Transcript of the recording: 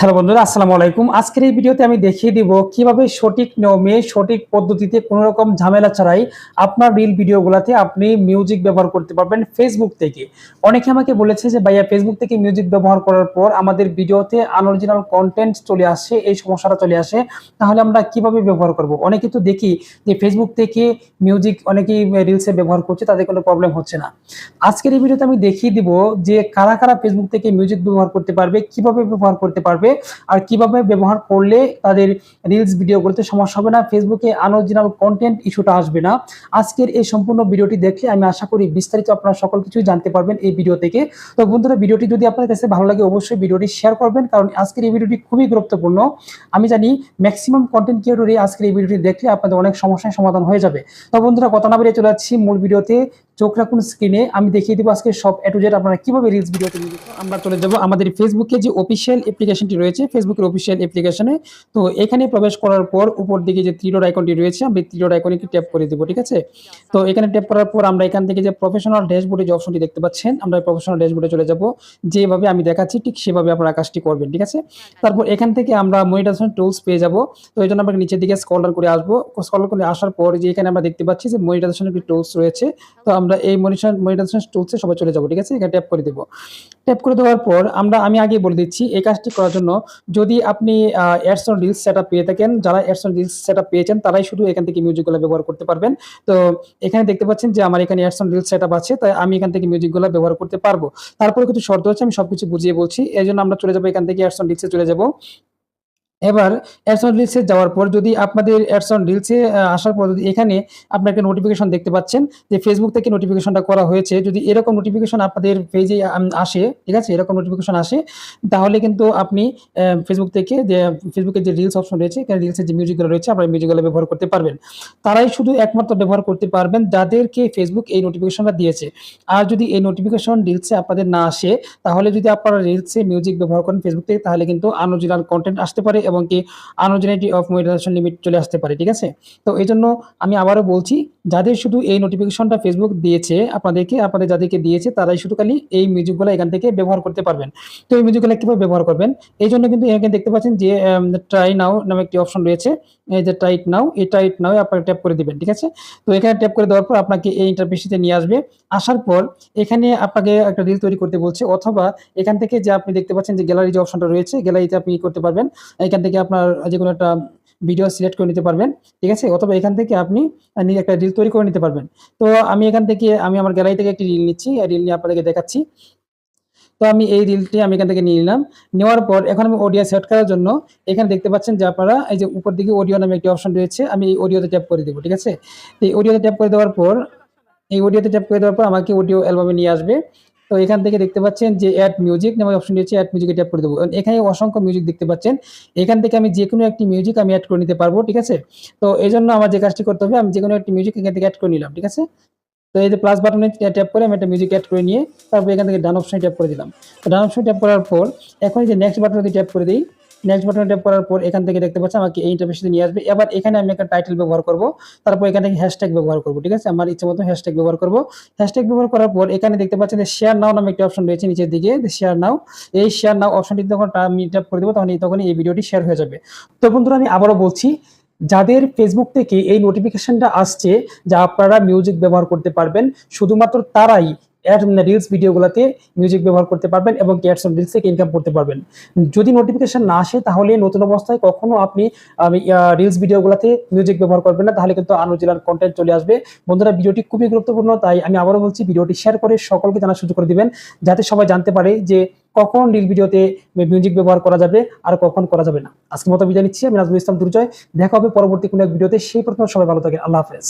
Hello বন্ধুরা, আসসালামু আলাইকুম। আজকের এই ভিডিওতে আমি দেখিয়ে দিব কীভাবে সঠিক নিয়মে, সঠিক পদ্ধতিতে কোনো রকম ঝামেলা ছাড়াই আপনার রিল ভিডিওগুলোতে আপনি মিউজিক ব্যবহার করতে পারবেন ফেসবুক থেকে। অনেকে আমাকে বলেছে যে, ভাইয়া ফেসবুক থেকে মিউজিক ব্যবহার করার পর আমাদের ভিডিওতে আনঅরিজিনাল কন্টেন্ট চলে আসে, এই সমস্যাটা চলে আসে, তাহলে আমরা কীভাবে ব্যবহার করব? অনেকে তো দেখি যে ফেসবুক থেকে মিউজিক অনেকেই রিলসে ব্যবহার করছে, তাদের কোনো প্রবলেম হচ্ছে না। আজকের এই ভিডিওতে আমি দেখিয়ে দিব যে, কারা কারা ফেসবুক থেকে মিউজিক ব্যবহার করতে পারবে, কীভাবে ব্যবহার করতে পারবে আর কীভাবে ব্যবহার করলে তাদের রিলস ভিডিওগুলোতে সমস্যা হবে না? ফেসবুকে আনঅরিজিনাল কন্টেন্ট ইস্যুটা আসবে না। আজকের এই সম্পূর্ণ ভিডিওটি দেখলে আমি আশা করি বিস্তারিত আপনারা সকল কিছুই জানতে পারবেন এই ভিডিও থেকে। তো বন্ধুরা ভিডিওটি যদি আপনাদের কাছে ভালো লাগে, অবশ্যই ভিডিওটি শেয়ার করবেন, কারণ আজকের এই ভিডিওটি খুবই গুরুত্বপূর্ণ। আমি জানি ম্যাক্সিমাম কন্টেন্ট ক্রিয়েটরই আজকের এই ভিডিওটি দেখলে আপনাদের অনেক সমস্যার সমাধান হয়ে যাবে। তো বন্ধুরা, কথা না বেরিয়ে চলে যাচ্ছি মূল ভিডিওতে চোখ রাখুন স্ক্রিনে আমি দেখিয়ে দিব আজকে সব এ টু আপনারা কীভাবে রিলস ভিডিওতে নিয়ে আমরা চলে যাব আমাদের ফেসবুকে যে অফিসিয়াল অ্যাপ্লিকেশনটি রয়েছে ফেসবুকের অফিসিয়াল অ্যাপ্লিকেশনে তো এখানে প্রবেশ করার পর উপর দিকে যে ত্রিডোর আইকনটি রয়েছে, আমি ত্রিডোর আইকনে ট্যাপ করে দেবো, ঠিক আছে? তো এখানে ট্যাপ করার পর আমরা এখান থেকে যে প্রফেশনাল ড্যাশবোর্ডে যে অপশনটি দেখতে পাচ্ছেন, আমরা প্রফেশনাল ড্যাশবোর্ডে চলে যাব। যেভাবে আমি দেখাচ্ছি ঠিক সেভাবে আপনারা কাজটি করবেন, ঠিক আছে? তারপর এখান থেকে আমরা মনিটাইজেশন টুলস পেয়ে যাব। তো এই জন্য আমরা নিচের দিকে স্কলার করে আসব। স্কলার করে আসার পর যে এখানে আমরা দেখতে পাচ্ছি যে মনিটাইজেশনের একটি টুলস রয়েছে। তো আমরা এই মনিটাইজেশন মনিটাইজেশন টুলসে সবাই চলে যাব, ঠিক আছে? এখানে ট্যাপ করে দেবো। ট্যাপ করে দেওয়ার পর আমরা, আমি আগে বলে দিচ্ছি, এই কাজটি করার জন্য যদি আপনি অ্যাডস অন রিলস সেট পেয়ে থাকেন, যারা অ্যাডস অন রিলস সেট পেয়েছেন, তারাই শুধু এখান থেকে মিউজিকগুলো ব্যবহার করতে পারবেন। তো এখানে দেখতে পাচ্ছেন যে আমার এখানে অ্যাডস অন রিলস সেট আছে, তাই আমি এখান থেকে মিউজিকগুলো ব্যবহার করতে পারব। তারপরে কিছু শর্ত হচ্ছে, আমি সবকিছু বুঝিয়ে বলছি এই জন্য আমরা চলে যাব এখান থেকে অ্যাডসন রিলসে চলে যাব। এবার অ্যাডসন রিলসে যাওয়ার পর যদি আপনাদের অ্যাডসন রিলসে আসার পর যদি এখানে আপনার একটা নোটিফিকেশন দেখতে পাচ্ছেন যে ফেসবুক থেকে নোটিফিকেশনটা করা হয়েছে, যদি এরকম নোটিফিকেশন আপনাদের পেজে আসে, ঠিক আছে, এরকম নোটিফিকেশন আসে, তাহলে কিন্তু আপনি ফেসবুক থেকে যে ফেসবুকের যে রিলস অপশন রয়েছে, এখানে রিলসের যে মিউজিকগুলো রয়েছে, আপনার মিউজিকগুলো ব্যবহার করতে পারবেন। তারাই শুধু একমাত্র ব্যবহার করতে পারবেন যাদেরকে ফেসবুক এই নোটিফিকেশনটা দিয়েছে। আর যদি এই নোটিফিকেশন রিলসে আপনাদের না আসে, তাহলে যদি আপনারা রিলসে মিউজিক ব্যবহার করেন ফেসবুক থেকে, তাহলে কিন্তু আনঅরিজিনাল কন্টেন্ট আসতে পারে এবং কি আনঅরিজিনালিটি অফ মনিটাইজেশন লিমিট চলে আসতে পারে, ঠিক আছে? তো এই জন্য আমি আবারও বলছি যাদের শুধু এই নোটিফিকেশনটা ফেসবুক দিয়েছে, আপনাদেরকে, আপনাদের যাদেরকে দিয়েছে, তারাই শুধু খালি এই মিউজিকগুলো এখান থেকে ব্যবহার করতে পারবেন। তো এই মিউজিকগুলো কীভাবে ব্যবহার করবেন? এই জন্য কিন্তু এখানে দেখতে পাচ্ছেন যে ট্রাই নাও নামে একটি অপশন রয়েছে। এই যে টাইট নাও এই টাইট নাও আপনাকে ট্যাপ করে দিবেন, ঠিক আছে? তো এখানে ট্যাপ করে দেওয়ার পর আপনাকে এই ইন্টারফেসিতে নিয়ে আসবে। আসার পর এখানে আপনাকে একটা রিল তৈরি করতে বলছে, অথবা এখান থেকে যে আপনি দেখতে পাচ্ছেন যে গ্যালারি যে অপশনটা রয়েছে গ্যালারিতে আপনি করতে পারবেন? এখান থেকে আপনার যে কোনো একটা ভিডিও সিলেক্ট করে নিতে পারবেন, ঠিক আছে? অথবা এখান থেকে আপনি একটা রিল তৈরি করে নিতে পারবেন। তো আমি এখান থেকে, আমি আমার গ্যালারি থেকে একটি রিল নিচ্ছি। রিল নিয়ে আপনাদেরকে দেখাচ্ছি। তো আমি এই রিলটি আমি এখান থেকে নিয়ে নিলাম। নেওয়ার পর এখন আমি অডিও সেট করার জন্য এখানে দেখতে পাচ্ছেন যে আপনারা এই যে উপর দিকে অডিও নামে একটি অপশন রয়েছে, আমি এই অডিওতে ট্যাপ করে দেবো, ঠিক আছে? এই অডিওতে ট্যাপ করে দেওয়ার পর, এই অডিওতে ট্যাপ করে দেওয়ার পর আমাকে অডিও অ্যালবামে নিয়ে আসবে। তো এখান থেকে দেখতে পাচ্ছেন যে অ্যাড মিউজিক নামে অপশন রয়েছে অ্যাড মিউজিকে ট্যাপ করে দেবো। এখানে অসংখ্য মিউজিক দেখতে পাচ্ছেন। এখান থেকে আমি যে কোনো একটি মিউজিক আমি অ্যাড করে নিতে পারব, ঠিক আছে? তো এই জন্য আমার যে কাজটি করতে হবে, আমি যে কোনো একটি মিউজিক এখান থেকে অ্যাড করে নিলাম, ঠিক আছে? তো এই যে প্লাস বাটনে ট্যাপ করে আমি একটা মিউজিক অ্যাড করে নিয়ে তারপর এখান থেকে ডান অপশনে ট্যাপ করে দিলাম। তো ডান অপশনে ট্যাপ করার পর, এখন যে নেক্সট বাটনে যদি ট্যাপ করে দিই নেক্সট বাটনে ট্যাপ করার পর এখান থেকে দেখতে পাচ্ছি আমাকে এই ইন্টারফেসে নিয়ে আসবে। এবার এখানে আমি একটা টাইটেল ব্যবহার করব। তারপর এখান থেকে হ্যাশট্যাগ ব্যবহার করব, ঠিক আছে? আমার ইচ্ছে মতো হ্যাশট্যাগ ব্যবহার করব। হ্যাশট্যাগ ব্যবহার করার পর এখানে দেখতে পাচ্ছেন যে শেয়ার নাও নামে একটি অপশন রয়েছে নিচের দিকে শেয়ার নাও এই শেয়ার নাও অপশনটি যখন আমি ট্যাপ করে দেবো তখন তখনই এই ভিডিওটি শেয়ার হয়ে যাবে। তো বন্ধুরা, আমি আবারও বলছি, যাদের ফেসবুক থেকে এই নোটিফিকেশনটা আসছে, যা আপনারা মিউজিক ব্যবহার করতে পারবেন, শুধুমাত্র তারাই অ্যাড রিলস ভিডিওগুলোতে মিউজিক ব্যবহার করতে পারবেন এবং অন রিলস থেকে ইনকাম করতে পারবেন। যদি নোটিফিকেশন না আসে, তাহলে নতুন অবস্থায় কখনো আপনি রিলস ভিডিওগুলোতে মিউজিক ব্যবহার করবেন না, তাহলে কিন্তু আনঅরিজিনাল কন্টেন্ট চলে আসবে। বন্ধুরা, ভিডিওটি খুবই গুরুত্বপূর্ণ, তাই আমি আবারও বলছি, ভিডিওটি শেয়ার করে সকলকে জানার সুযোগ করে দিবেন, যাতে সবাই জানতে পারে যে কখন রিল ভিডিওতে মিউজিক ব্যবহার করা যাবে আর কখন করা যাবে না। আজকের মতো বিদায় নিচ্ছি, আমি নাজমুল ইসলাম দুর্জয়। দেখা হবে পরবর্তী কোনো এক ভিডিওতে সেই প্রথম সবাই ভালো থাকে আল্লাহ হাফেজ।